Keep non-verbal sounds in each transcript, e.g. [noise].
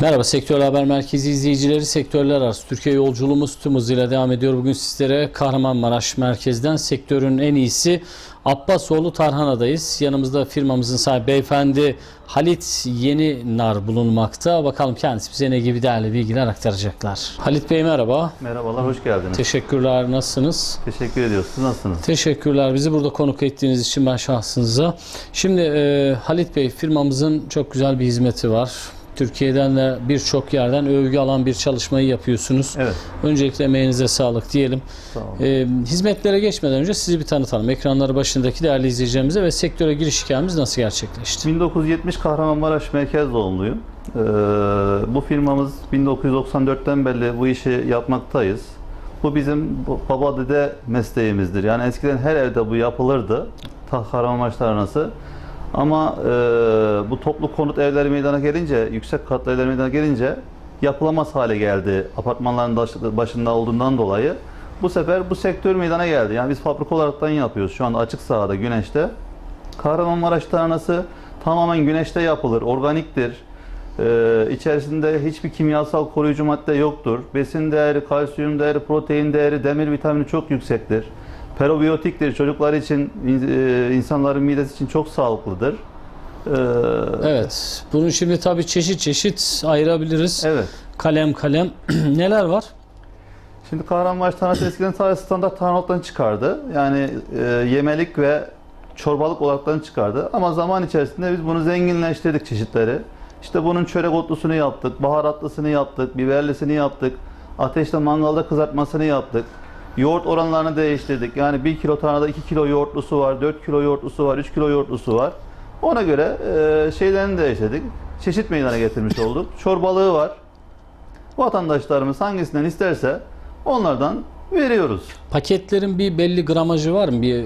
Merhaba Sektör Haber Merkezi izleyicileri sektörler arası Türkiye yolculuğumuz tüm hızıyla devam ediyor. Bugün sizlere Kahramanmaraş merkezden sektörün en iyisi Abbasoğlu Tarhana'dayız. Yanımızda firmamızın sahibi beyefendi Halit Yeni Nar bulunmakta. Bakalım kendisi bize ne gibi değerli bilgiler aktaracaklar. Halit Bey merhaba. Merhabalar, hoş geldiniz. Teşekkürler. Nasılsınız? Teşekkür ediyoruz. Siz nasılsınız? Teşekkürler bizi burada konuk ettiğiniz için ben şahsınıza. Şimdi e, Halit Bey firmamızın çok güzel bir hizmeti var. Türkiye'den de birçok yerden övgü alan bir çalışmayı yapıyorsunuz. Evet, Öncelikle emeğinize sağlık diyelim. sağ olun. E, hizmetlere geçmeden önce sizi bir tanıtalım. Ekranları başındaki değerli izleyicilerimize ve sektöre giriş hikayemiz nasıl gerçekleşti? 1970 Kahramanmaraş merkez doğumluyum. Ee, bu firmamız 1994'ten beri bu işi yapmaktayız. Bu bizim baba dede mesleğimizdir. Yani eskiden her evde bu yapılırdı. Kahramanmaraş tarhanası. Ama e, bu toplu konut evleri meydana gelince, yüksek katlı evler meydana gelince yapılamaz hale geldi. Apartmanların baş- başında olduğundan dolayı. Bu sefer bu sektör meydana geldi. Yani biz fabrika olaraktan yapıyoruz şu anda açık sahada, güneşte. Kahramanmaraş tarhanası tamamen güneşte yapılır, organiktir. Ee, içerisinde hiçbir kimyasal koruyucu madde yoktur. Besin değeri, kalsiyum değeri, protein değeri, demir vitamini çok yüksektir. Probiyotiktir. Çocuklar için, in- e, insanların midesi için çok sağlıklıdır. Ee, Evet. Bunu şimdi tabii çeşit çeşit ayırabiliriz. Evet. Kalem kalem [clears throat] neler var? Şimdi Kahramanmaraş tarhanası eskiden sadece standart tarhanalıktan çıkardı. Yani e, yemelik ve çorbalık olaraktan çıkardı. Ama zaman içerisinde biz bunu zenginleştirdik çeşitleri. İşte bunun çörek otlusunu yaptık, baharatlısını yaptık, biberlisini yaptık, ateşte mangalda kızartmasını yaptık. Yoğurt oranlarını değiştirdik. Yani 1 kilo tarhanada 2 kilo yoğurtlusu var, 4 kilo yoğurtlusu var, 3 kilo yoğurtlusu var. Ona göre e, şeylerini değiştirdik. Çeşit meydana getirmiş olduk. Çorbalığı var. Vatandaşlarımız hangisinden isterse onlardan veriyoruz. Paketlerin bir belli gramajı var mı? Bir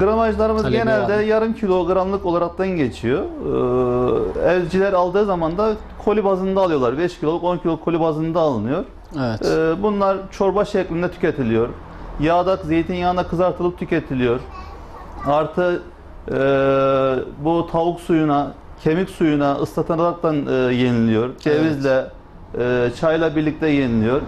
Gramajlarımız Talebi genelde var yarım kilogramlık olaraktan geçiyor. Ee, evciler aldığı zaman da koli bazında alıyorlar. 5 kiloluk 10 kilo koli bazında alınıyor. Evet. Ee, bunlar çorba şeklinde tüketiliyor. Yağda, zeytinyağında kızartılıp tüketiliyor. Artı e, bu tavuk suyuna, kemik suyuna ıslatılaraktan e, yeniliyor. Cevizle, e, çayla birlikte yeniliyor.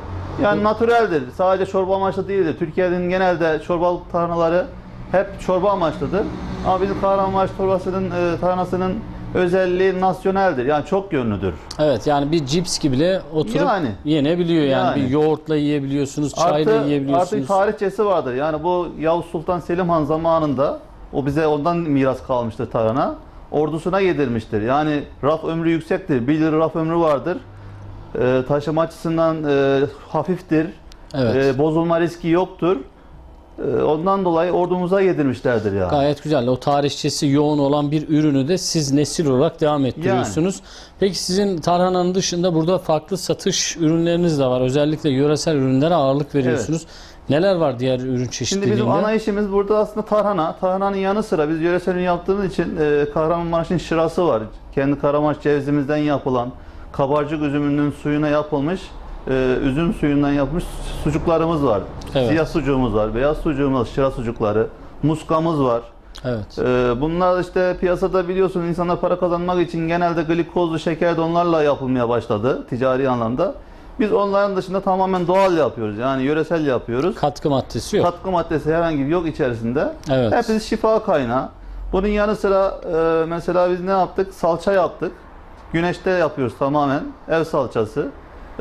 Yani natüreldir. Sadece çorba amaçlı değildir. Türkiye'nin genelde çorbalık tarhanaları hep çorba amaçlıdır. Ama bizim Kahramanmaraş çorbasının, e, tarhanasının özelliği nasyoneldir. Yani çok yönlüdür. Evet yani bir cips gibi bile oturup Yani. yenebiliyor yani. Yani. Bir yoğurtla yiyebiliyorsunuz, çayla Artı, yiyebiliyorsunuz. artı tarihçesi vardır. Yani bu Yavuz Sultan Selim Han zamanında o bize ondan miras kalmıştır tarhana. Ordusuna yedirmiştir. Yani raf ömrü yüksektir. Bir yıl raf ömrü vardır. Ee, taşıma açısından e, hafiftir. Evet. Ee, bozulma riski yoktur. Ee, ondan dolayı ordumuza yedirmişlerdir yani. Gayet güzel. O tarihçesi yoğun olan bir ürünü de siz nesil olarak devam ettiriyorsunuz. Peki sizin tarhananın dışında burada farklı satış ürünleriniz de var. Özellikle yöresel ürünlere ağırlık veriyorsunuz. Neler var diğer ürün Şimdi çeşitliliğinde? bizim ana işimiz burada aslında tarhana. Tarhananın yanı sıra biz yöresel ürün yaptığımız için e, Kahramanmaraş'ın şırası var. Kendi Kahramanmaraş cevizimizden yapılan, kabarcık üzümünün suyuna yapılmış, e, üzüm suyundan yapılmış sucuklarımız var. Evet. Siyah sucuğumuz var, beyaz sucuğumuz, şıra sucukları, muskamız var. Evet. E, bunlar işte piyasada biliyorsunuz insanlar para kazanmak için genelde glikozlu şeker de onlarla yapılmaya başladı ticari anlamda. Biz onların dışında tamamen doğal yapıyoruz. Yani yöresel yapıyoruz. Katkı maddesi yok. Katkı maddesi herhangi bir yok içerisinde. Evet. Hepsi şifa kaynağı. Bunun yanı sıra e, mesela biz ne yaptık? Salça yaptık. Güneşte yapıyoruz tamamen. Ev salçası.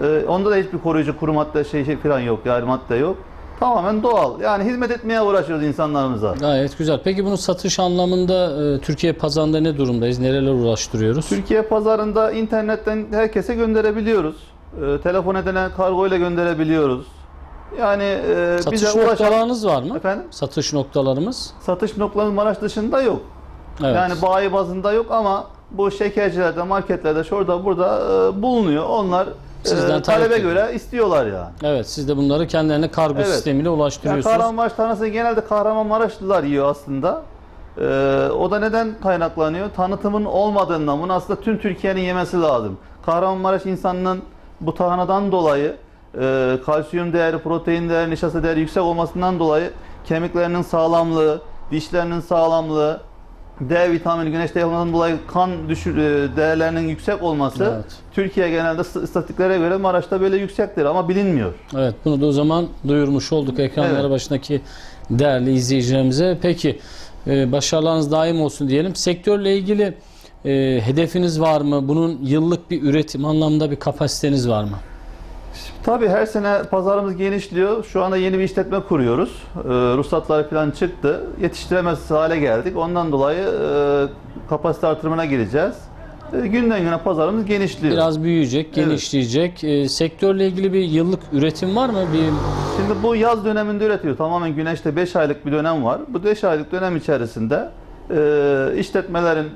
E, onda da hiçbir koruyucu kuru madde şey, şey falan yok. Yani madde yok. Tamamen doğal. Yani hizmet etmeye uğraşıyoruz insanlarımıza. Gayet güzel. Peki bunu satış anlamında e, Türkiye pazarında ne durumdayız? Nereler ulaştırıyoruz? Türkiye pazarında internetten herkese gönderebiliyoruz. E, telefon edilen kargo ile gönderebiliyoruz. Yani e, Satış bize ulaşan... noktalarınız var mı? Efendim? Satış noktalarımız. Satış noktalarımız Maraş dışında yok. Evet. Yani bayi bazında yok ama bu şekercilerde, marketlerde, şurada burada e, bulunuyor. Onlar Sizden talep talebe göre istiyorlar yani. Evet, siz de bunları kendilerine kargo Evet. sistemiyle yani ulaştırıyorsunuz. Kahramanmaraş tanesi genelde Kahramanmaraşlılar yiyor aslında. E, o da neden kaynaklanıyor? Tanıtımın olmadığından bunu aslında tüm Türkiye'nin yemesi lazım. Kahramanmaraş insanının bu tarhanadan dolayı e, kalsiyum değeri, protein değeri, nişasta değeri yüksek olmasından dolayı kemiklerinin sağlamlığı, dişlerinin sağlamlığı, D vitamini güneşte yapılmasından dolayı kan düşür, e, değerlerinin yüksek olması Evet. Türkiye genelde st- istatistiklere göre Maraş'ta böyle yüksektir ama bilinmiyor. Evet bunu da o zaman duyurmuş olduk ekranları Evet. başındaki değerli izleyicilerimize. Peki e, başarılarınız daim olsun diyelim. Sektörle ilgili e, hedefiniz var mı? Bunun yıllık bir üretim anlamında bir kapasiteniz var mı? Tabii her sene pazarımız genişliyor. Şu anda yeni bir işletme kuruyoruz. Ee, ruhsatları falan çıktı. Yetiştiremez hale geldik. Ondan dolayı e, kapasite artırımına gireceğiz. E, günden güne pazarımız genişliyor. Biraz büyüyecek, genişleyecek. E, sektörle ilgili bir yıllık üretim var mı? Bir Şimdi bu yaz döneminde üretiyor. Tamamen güneşte 5 aylık bir dönem var. Bu 5 aylık dönem içerisinde e, işletmelerin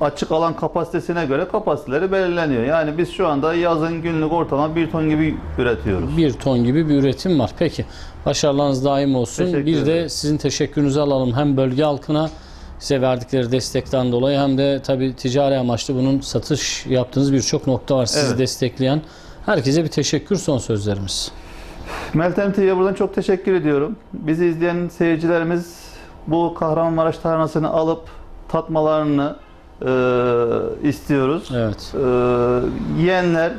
açık alan kapasitesine göre kapasiteleri belirleniyor. Yani biz şu anda yazın günlük ortalama 1 ton gibi üretiyoruz. bir ton gibi bir üretim var. Peki başarılarınız daim olsun. Teşekkür bir de sizin teşekkürünüzü alalım. Hem bölge halkına size verdikleri destekten dolayı hem de tabii ticari amaçlı bunun satış yaptığınız birçok nokta var sizi Evet. destekleyen. Herkese bir teşekkür son sözlerimiz. Meltem TV'ye buradan çok teşekkür ediyorum. Bizi izleyen seyircilerimiz bu Kahramanmaraş tarhanasını alıp tatmalarını e, istiyoruz. Evet. E, yiyenler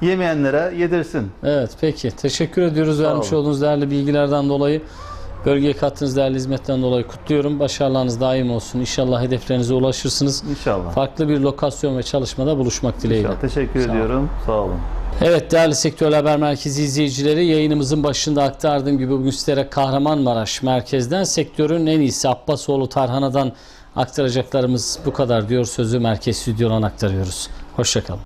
yemeyenlere yedirsin. Evet peki. Teşekkür ediyoruz vermiş olun. olduğunuz değerli bilgilerden dolayı. Bölgeye kattığınız değerli hizmetten dolayı kutluyorum. Başarılarınız daim olsun. İnşallah hedeflerinize ulaşırsınız. İnşallah. Farklı bir lokasyon ve çalışmada buluşmak dileğiyle. İnşallah. Teşekkür Sağ olun. ediyorum. Sağ olun. Evet değerli Sektör Haber Merkezi izleyicileri yayınımızın başında aktardığım gibi bugün sizlere Kahramanmaraş merkezden sektörün en iyisi Abbasoğlu Tarhana'dan aktaracaklarımız bu kadar diyor sözü merkez stüdyodan aktarıyoruz. Hoşçakalın.